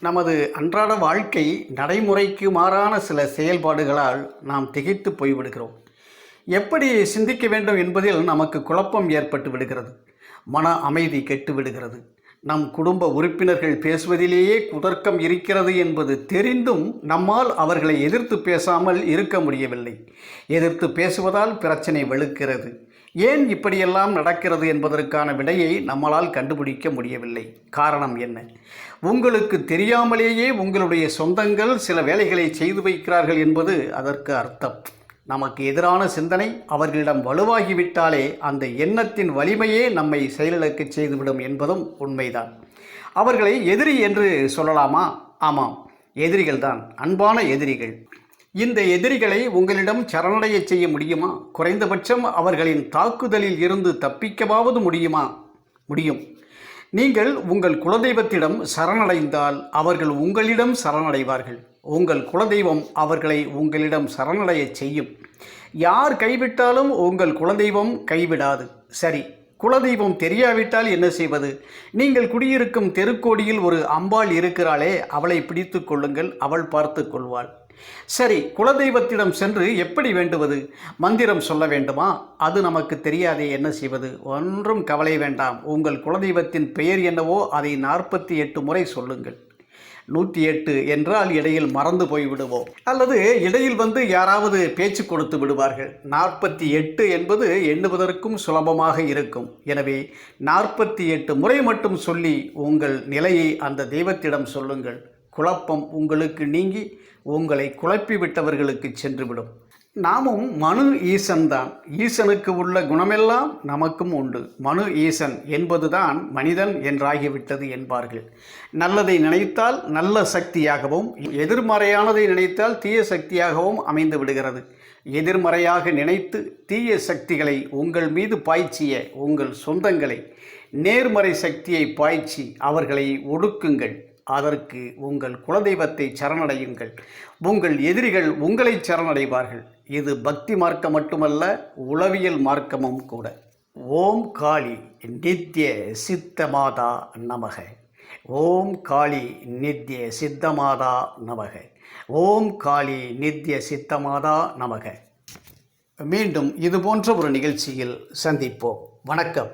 நமது அன்றாட வாழ்க்கை நடைமுறைக்கு மாறான சில செயல்பாடுகளால் நாம் திகைத்து போய்விடுகிறோம். எப்படி சிந்திக்க வேண்டும் என்பதில் நமக்கு குழப்பம் ஏற்பட்டு விடுகிறது. மன அமைதி கெட்டு விடுகிறது. நம் குடும்ப உறுப்பினர்கள் பேசுவதிலேயே குதர்க்கம் இருக்கிறது என்பது தெரிந்தும் நம்மால் அவர்களை எதிர்த்து பேசாமல் இருக்க முடியவில்லை. எதிர்த்து பேசுவதால் பிரச்சனை வெளுக்கிறது. ஏன் இப்படியெல்லாம் நடக்கிறது என்பதற்கான விடையை நம்மளால் கண்டுபிடிக்க முடியவில்லை. காரணம் என்ன? உங்களுக்கு தெரியாமலேயே உங்களுடைய சொந்தங்கள் சில வேலைகளை செய்து வைக்கிறார்கள் என்பது அதற்கு அர்த்தம். நமக்கு எதிரான சிந்தனை அவர்களிடம் வலுவாகிவிட்டாலே அந்த எண்ணத்தின் வலிமையே நம்மை செயலிழக்க செய்துவிடும் என்பதும் உண்மைதான். அவர்களை எதிரி என்று சொல்லலாமா? ஆமாம் எதிரிகள்தான். அன்பான எதிரிகள். இந்த எதிரிகளை உங்களிடம் சரணடைய செய்ய முடியுமா? குறைந்தபட்சம் அவர்களின் தாக்குதலில் இருந்து தப்பிக்கவாவது முடியுமா? முடியும். நீங்கள் உங்கள் குலதெய்வத்திடம் சரணடைந்தால் அவர்கள் உங்களிடம் சரணடைவார்கள். உங்கள் குலதெய்வம் அவர்களை உங்களிடம் சரணடையச் செய்யும். யார் கைவிட்டாலும் உங்கள் குலதெய்வம் கைவிடாது. சரி குலதெய்வம் தெரியாவிட்டால் என்ன செய்வது? நீங்கள் குடியிருக்கும் தெருக்கோடியில் ஒரு அம்பாள் இருக்கிறாளே அவளை பிடித்து கொள்ளுங்கள் அவள் பார்த்து கொள்வாள். சரி குலதெய்வத்திடம் சென்று எப்படி வேண்டுவது? மந்திரம் சொல்ல வேண்டுமா? அது நமக்கு தெரியாதே என்ன செய்வது? ஒன்றும் கவலை வேண்டாம். உங்கள் குலதெய்வத்தின் பெயர் என்னவோ அதை நாற்பத்தி எட்டு முறை சொல்லுங்கள். நூற்றி எட்டு என்றால் இடையில் மறந்து போய் விடுவோம் அல்லது இடையில் வந்து யாராவது பேச்சு கொடுத்து விடுவார்கள். நாற்பத்தி எட்டு என்பது எண்ணுவதற்கும் சுலபமாக இருக்கும். எனவே நாற்பத்தி எட்டு முறை மட்டும் சொல்லி உங்கள் நிலையை அந்த தெய்வத்திடம் சொல்லுங்கள். குழப்பம் உங்களுக்கு நீங்கி உங்களை குழப்பி விட்டவர்களுக்கு சென்றுவிடும். நாமும் மனு ஈசன் தான் ஈசனுக்கு உள்ள குணமெல்லாம் நமக்கும் உண்டு. மனு ஈசன் என்பதுதான் மனிதன் என்றாகிவிட்டது என்பார்கள். நல்லதை நினைத்தால் நல்ல சக்தியாகவும் எதிர்மறையானதை நினைத்தால் தீய சக்தியாகவும் அமைந்து விடுகிறது. எதிர்மறையாக நினைத்து தீய சக்திகளை உங்கள் மீது பாய்ச்சிய உங்கள் சொந்தங்களை நேர்மறை சக்தியை பாய்ச்சி அவர்களை ஒடுக்குங்கள். அதற்கு உங்கள் குலதெய்வத்தை சரணடையுங்கள். உங்கள் எதிரிகள் உங்களை சரணடைவார்கள். இது பக்தி மார்க்கம் மட்டுமல்ல உளவியல் மார்க்கமும் கூட. ஓம் காளி நித்ய சித்தமாதா நமக. ஓம் காளி நித்ய சித்தமாதா நமக. ஓம் காளி நித்ய சித்தமாதா நமக. மீண்டும் இது போன்ற ஒரு நிகழ்ச்சியில் சந்திப்போம். வணக்கம்.